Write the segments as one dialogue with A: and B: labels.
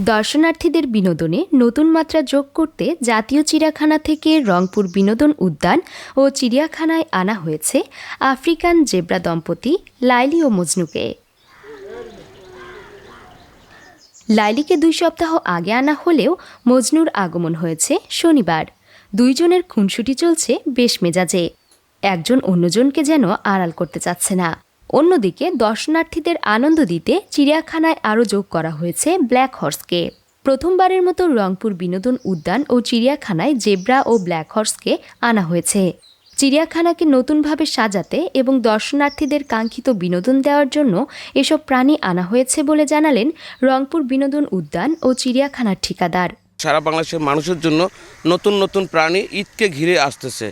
A: দর্শনার্থীদের বিনোদনে নতুন মাত্রা যোগ করতে জাতীয় চিড়িয়াখানা থেকে রংপুর বিনোদন উদ্যান ও চিড়িয়াখানায় আনা হয়েছে আফ্রিকান জেব্রা দম্পতি লাইলি ও মজনুকে। লাইলিকে দুই সপ্তাহ আগে আনা হলেও মজনুর আগমন হয়েছে শনিবার। দুইজনের খুনসুটি চলছে বেশ মেজাজে। একজন অন্যজনকে যেন আড়াল করতে চাচ্ছে না। অন্যদিকে দর্শনার্থীদের আনন্দ দিতে চিড়িয়াখানায় আরও যোগ করা হয়েছে ব্ল্যাক হর্সকে প্রথমবারের মতো রংপুর বিনোদন উদ্যান ও চিড়িয়াখানায় জেব্রা ও ব্ল্যাক হর্সকে আনা হয়েছে। চিড়িয়াখানাকে নতুনভাবে সাজাতে এবং দর্শনার্থীদের কাঙ্ক্ষিত বিনোদন দেওয়ার জন্য এসব প্রাণী আনা হয়েছে বলে জানালেন রংপুর বিনোদন উদ্যান ও চিড়িয়াখানার ঠিকাদার।
B: সারা বাংলাদেশের মানুষের জন্য নতুন নতুন প্রাণী ঈদকে ঘিরে আসতেছে।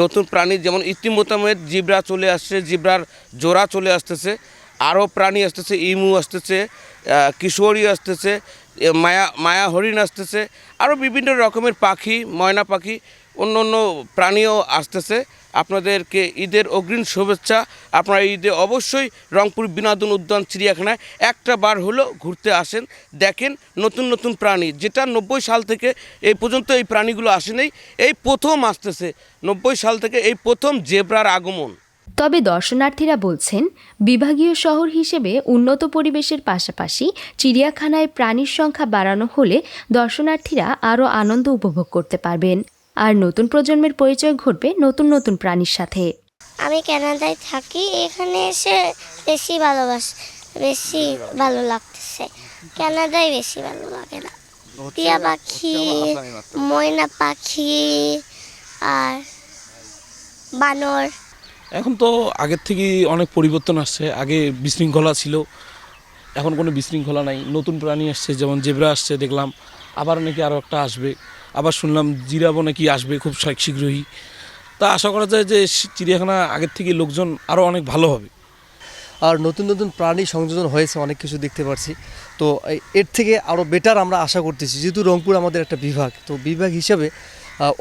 B: নতুন প্রাণী যেমন ইতিমধ্যে জিব্রা চলে আসছে, জিব্রার জোড়া চলে আসতেছে, আরও প্রাণী আসতেছে, ইমু আসতেছে কিশোরী আসতেছে মায়া মায়া হরিণ আসতেছে, আরও বিভিন্ন রকমের পাখি, ময়না পাখি অন্য অন্য প্রাণীও আসতেছে। আপনাদেরকে ঈদের অগ্রিম শুভেচ্ছা। আপনারা ঈদে অবশ্যই রংপুর বিনোদন উদ্যান চিড়িয়াখানায় একটা বার হলো ঘুরতে আসেন। দেখেন নতুন নতুন প্রাণী। যেটা নব্বই সাল থেকে এই পর্যন্ত এই প্রাণীগুলো আসেনি এই প্রথম আসতেছে। নব্বই সাল থেকে এই প্রথম জেব্রার আগমন।
A: তবে দর্শনার্থীরা বলছেন, বিভাগীয় শহর হিসেবে উন্নত পরিবেশের পাশাপাশি চিড়িয়াখানায় প্রাণীর সংখ্যা বাড়ানো হলে দর্শনার্থীরা আরও আনন্দ উপভোগ করতে পারবেন। আর নতুন প্রজন্মের পরিচয় ঘটবে নতুন নতুন প্রাণীর সাথে।
C: আমি কানাডায় থাকি এখানে এসে বেশি ভালোবাস বেশি ভালো লাগতেছে। কানাডায় বেশি ভালো লাগে না। টিয়া পাখি ময়না পাখি আর বানর।
D: এখন তো আগের থেকেই অনেক পরিবর্তন আসছে। আগে বিশৃঙ্খলা ছিল এখন কোনো বিশৃঙ্খলা নাই। নতুন প্রাণী আসছে যেমন জেব্রা আসছে দেখলাম। আবার নাকি আরও একটা আসবে। আবার শুনলাম জিরাবো নাকি আসবে খুব শীঘ্রই। তা আশা করা যায় যে চিড়িয়াখানা আগের থেকে লোকজন আরও অনেক ভালো হবে।
E: আর নতুন নতুন প্রাণী সংযোজন হয়েছে, অনেক কিছু দেখতে পাচ্ছি তো এর থেকে আরও বেটার আমরা আশা করতেছি। যেহেতু রংপুর আমাদের একটা বিভাগ, তো বিভাগ হিসাবে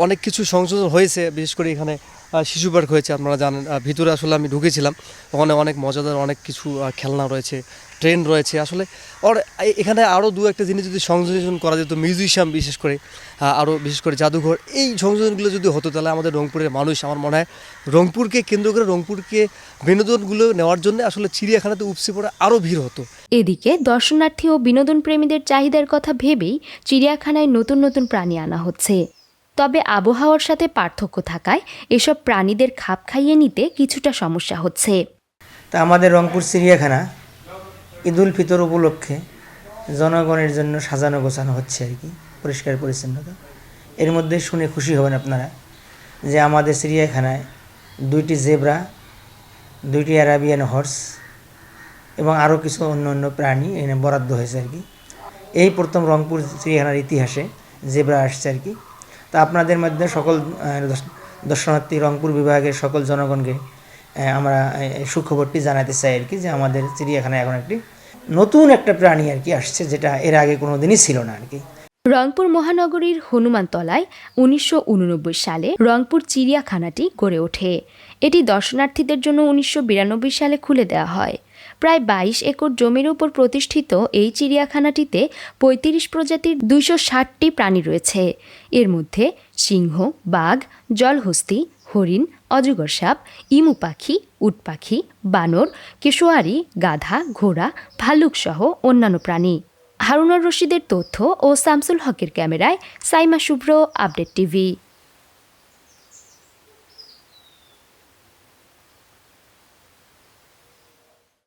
E: অনেক কিছু সংযোজন হয়েছে। বিশেষ করে এখানে শিশু পার্ক হয়েছে, আপনারা জানেন। ভিতরে আসলে আমি ঢুকেছিলাম। ওখানে অনেক মজাদার অনেক কিছু খেলনা রয়েছে। ট্রেন রয়েছে। আসলে ওর এখানে আরও দু একটা জিনিস যদি সংযোজন করা যেত মিউজিশিয়াম বিশেষ করে আরও বিশেষ করে জাদুঘর এই সংযোজনগুলো যদি হতো তাহলে আমাদের রংপুরের মানুষ আমার মনে হয় রংপুরকে কেন্দ্র করে রংপুরকে বিনোদনগুলো নেওয়ার জন্য আসলে চিড়িয়াখানাতে উপসে পড়ে আরও ভিড় হতো।
A: এদিকে দর্শনার্থী ও বিনোদন প্রেমীদের চাহিদার কথা ভেবেই চিড়িয়াখানায় নতুন নতুন প্রাণী আনা হচ্ছে। তবে আবহাওয়ার সাথে পার্থক্য থাকায় এসব প্রাণীদের খাপ খাইয়ে নিতে কিছুটা সমস্যা হচ্ছে।
F: তা আমাদের রংপুর চিড়িয়াখানা ঈদুল ফিতর উপলক্ষে জনগণের জন্য সাজানো গোছানো হচ্ছে আর কি, পরিষ্কার পরিচ্ছন্নতা। এর মধ্যে শুনে খুশি হবেন আপনারা যে আমাদের চিড়িয়াখানায় দুইটি জেব্রা, দুইটি অ্যারাবিয়ান হর্স এবং আরও কিছু অন্য অন্য প্রাণী এনে বরাদ্দ হয়েছে আর কি। এই প্রথম রংপুর চিড়িয়াখানার ইতিহাসে জেব্রা আসছে আর কি। তা আপনাদের মধ্যে সকল দর্শনার্থী রংপুর বিভাগের সকল জনগণকে আমরা সুখবরটি জানাতে চাই আর কি যে আমাদের চিড়িয়াখানায় এখন একটি নতুন একটা প্রাণী আর কি আসছে যেটা এর আগে কোনো দিনই ছিল না আর কি।
A: রংপুর মহানগরীর হনুমানতলায় উনিশশো উননব্বই সালে রংপুর চিড়িয়াখানাটি গড়ে ওঠে। এটি দর্শনার্থীদের জন্য উনিশশো বিরানব্বই সালে খুলে দেওয়া হয়। প্রায় বাইশ একর জমির উপর প্রতিষ্ঠিত এই চিড়িয়াখানাটিতে পঁয়ত্রিশ প্রজাতির দুইশো ষাটটি প্রাণী রয়েছে। এর মধ্যে সিংহ, বাঘ, জলহস্তি হরিণ, অজগর সাপ, ইমু পাখি, উট পাখি, বানর, কেশোয়ারি, গাধা, ঘোড়া, ভাল্লুকসহ অন্যান্য প্রাণী। হারুনার রশিদের তথ্য ও সামসুল হকের ক্যামেরায় সাইমা শুভ্র, আপডেট টিভি।